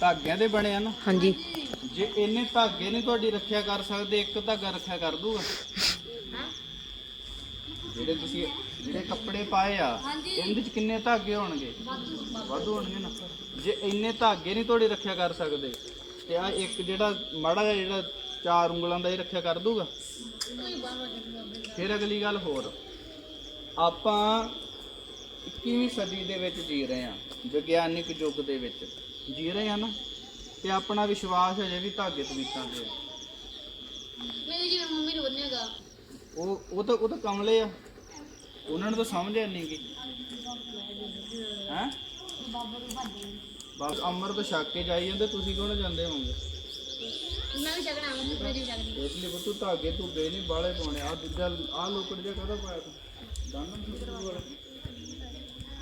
ਧਾਗਿਆਂ ਦੇ ਬਣੇ ਆ ਨਾ। ਹਾਂਜੀ। ਜੇ ਇੰਨੇ ਧਾਗੇ ਨਹੀਂ ਤੁਹਾਡੀ ਰੱਖਿਆ ਕਰ ਸਕਦੇ ਇੱਕ ਧਾਗਾ ਰੱਖਿਆ ਕਰ ਦੂਗਾ। ਜਿਹੜੇ ਤੁਸੀਂ ਜਿਹੜੇ ਕੱਪੜੇ ਪਾਏ ਆ ਇਹਦੇ ਚ ਕਿੰਨੇ ਧਾਗੇ ਹੋਣਗੇ? ਵਾਧੂ ਹੋਣਗੇ ਨਾ। ਜੇ ਇੰਨੇ ਧਾਗੇ ਨਹੀਂ ਤੁਹਾਡੀ ਰੱਖਿਆ ਕਰ ਸਕਦੇ ਤੇ ਆ ਇੱਕ ਜਿਹੜਾ ਮਾੜਾ ਜਿਹਾ ਜਿਹੜਾ ਚਾਰ ਉਂਗਲਾਂ ਦਾ ਇਹ ਰੱਖਿਆ ਕਰ ਦੂਗਾ। ਫਿਰ ਅਗਲੀ ਗੱਲ ਹੋਰ। ਆਪਾਂ 21ਵੀਂ ਸਦੀ ਦੇ ਵਿੱਚ ਜੀ ਰਹੇ ਹਾਂ ਵਿਗਿਆਨਿਕ ਯੁੱਗ ਦੇ ਵਿੱਚ। ਜੀ ਰਹੇ ਹਾਂ ਨਾ ਤੇ ਆਪਣਾ ਵਿਸ਼ਵਾਸ ਹਜੇ ਵੀ ਧਾਗੇ ਤਵੀਤਾਂ ਤੇ ਆ। ਮੇਰੇ ਜਿਵੇਂ ਮੰਮੀ ਨੂੰ ਬੰਨੇਗਾ ਉਹ ਉਹ ਤਾਂ ਉਹ ਤਾਂ ਕਮਲੇ ਆ। ਉਹਨਾਂ ਨੂੰ ਤਾਂ ਸਮਝ ਨਹੀਂ ਗਈ ਹੈ? ਬਸ ਅਮਰ ਤੋਂ ਛੱਕ ਕੇ ਜਾਈ ਜਾਂਦੇ ਤੁਸੀਂ ਕਿਉਂ ਨਾ ਜਾਂਦੇ ਹੋਵੋਗੇ? ਮੈਂ ਵੀ ਜਗਣਾ ਮੰਮੀ ਮੇਰੀ ਵੀ ਜਗਣੀ ਇਸ ਲਈ ਤੂੰ ਧਾਗੇ ਤੂੰ ਬੇ ਨਹੀਂ ਬਾਲੇ ਪਾਉਣੇ। ਆ ਦੂਜਾ ਆ ਲੋਕੜ ਜਿਹਾ ਕਦਾ ਪਾਇਆ ਤੂੰ? ਦੰਨ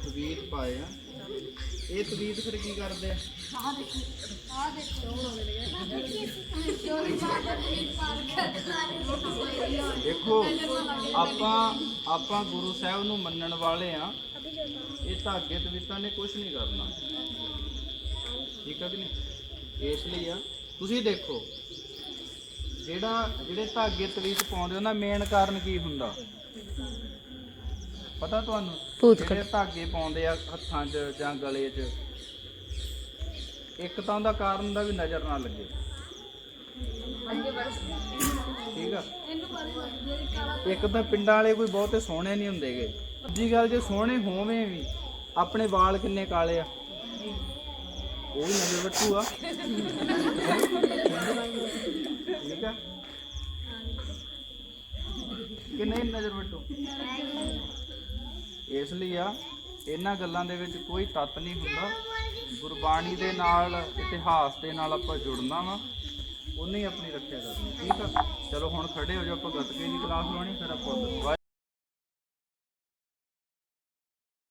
ਤਵੀਤ ਪਾਏ ਆ। ਇਹ ਤਵੀਤ ਫਿਰ ਕੀ ਕਰਦੇ ਆ? ਦੇਖੋ ਆਪਾਂ ਆਪਾਂ ਗੁਰੂ ਸਾਹਿਬ ਨੂੰ ਮੰਨਣ ਵਾਲੇ ਆ। ਇਹ ਧਾਗੇ ਤਵੀਤਾਂ ਨੇ ਕੁਝ ਨਹੀਂ ਕਰਨਾ। ਠੀਕ ਹੈ ਕਿ ਨਹੀਂ? ਇਸ ਲਈ ਆ ਤੁਸੀਂ ਦੇਖੋ ਜਿਹੜਾ ਜਿਹੜੇ ਧਾਗੇ ਤਵੀਤ ਪਾਉਂਦੇ ਉਹਨਾਂ ਮੇਨ ਕਾਰਨ ਕੀ ਹੁੰਦਾ? ਪਤਾ ਤੁਹਾਨੂੰ? ਭੂਤ ਜਿਹੜੇ ਧਾਗੇ ਪਾਉਂਦੇ ਆ ਹੱਥਾਂ 'ਚ ਜਾਂ ਗਲੇ 'ਚ ਇੱਕ ਤਾਂ ਉਹਦਾ ਕਾਰਨ ਦਾ ਵੀ ਨਜ਼ਰ ਨਾ ਲੱਗੇ। ਠੀਕ ਆ? ਇੱਕ ਤਾਂ ਪਿੰਡਾਂ ਵਾਲੇ ਕੋਈ ਬਹੁਤੇ ਸੋਹਣੇ ਨਹੀਂ ਹੁੰਦੇਗੇ। ਦੂਜੀ ਗੱਲ ਜੇ ਸੋਹਣੇ ਹੋਵੇਂ ਵੀ ਆਪਣੇ ਵਾਲ ਕਿੰਨੇ ਕਾਲੇ ਆ? ਉਹ ਵੀ ਨਜ਼ਰ ਵੱਟੂ ਆ। ਠੀਕ ਆ? ਕਿ ਨਹੀਂ ਨਜ਼ਰ ਵੱਟੂ? ਇਸ ਲਈ ਆ, ਇਹਨਾਂ ਗੱਲਾਂ ਦੇ ਵਿੱਚ ਕੋਈ ਤੱਤ ਨਹੀਂ ਹੁੰਦਾ। ਗੁਰਬਾਣੀ ਦੇ ਨਾਲ, ਇਤਿਹਾਸ ਦੇ ਨਾਲ ਆਪਾਂ ਜੁੜਨਾ ਵਾ, ਉਹਨੇ ਹੀ ਆਪਣੀ ਰੱਖਿਆ ਕਰਨੀ, ਠੀਕ ਆ? ਚਲੋ ਹੁਣ ਖੜੇ ਹੋ ਜਾਓ, ਆਪਾਂ ਗੱਤਕੇ ਦੀ ਕਲਾਸ ਲਾਉਣੀ, ਫਿਰ ਆਪਾਂ